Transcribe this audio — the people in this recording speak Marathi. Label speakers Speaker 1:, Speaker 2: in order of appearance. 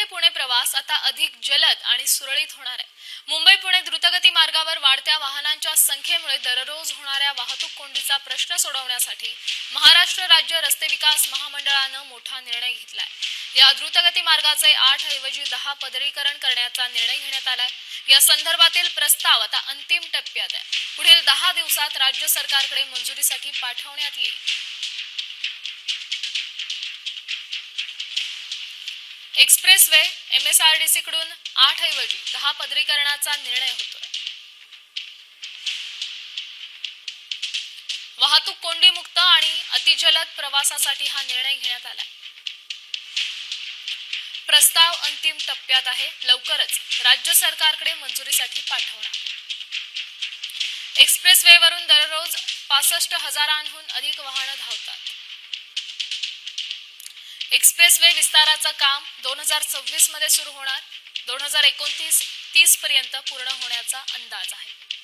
Speaker 1: ते पुणे प्रवास आता अधिक जलद आणि सुरळीत होणार आहे. मुंबई पुणे द्रुतगती मार्गावर वाढत्या वाहनांच्या संख्येमुळे दररोज होणाऱ्या वाहतूक कोंडीचा प्रश्न सोडवण्यासाठी महाराष्ट्र राज्य रस्ते विकास महामंडळानं मोठा निर्णय घेतलाय. या द्रुतगती मार्गाचे आठ ऐवजी दहा पदरीकरण करण्याचा निर्णय घेण्यात आलाय. या संदर्भातील प्रस्ताव आता अंतिम टप्प्यात आहे. पुढील दहा दिवसात राज्य सरकारकडे मंजुरीसाठी पाठवण्यात येईल. Expressway M S R D C कडून आठ ऐवजी दहा पदरीकरणाचा निर्णय होतोय. वाहतूक कोंडी मुक्त आणि अतिजलद प्रवासासाठी हा निर्णय घेण्यात आला प्रस्ताव अंतिम टप्प्यात आहे. लवकरच राज्य सरकारकडे मंजुरीसाठी पाठवणार. एक्सप्रेस वे वरून दररोज पासष्ट हजारांहून अधिक वाहनं धावतात. एक्सप्रेस वे विस्ताराचं काम दोन हजार सव्वीसमध्ये सुरू होणार. दोन हजार एकोणतीस तीसपर्यंत पूर्ण होण्याचा अंदाज आहे.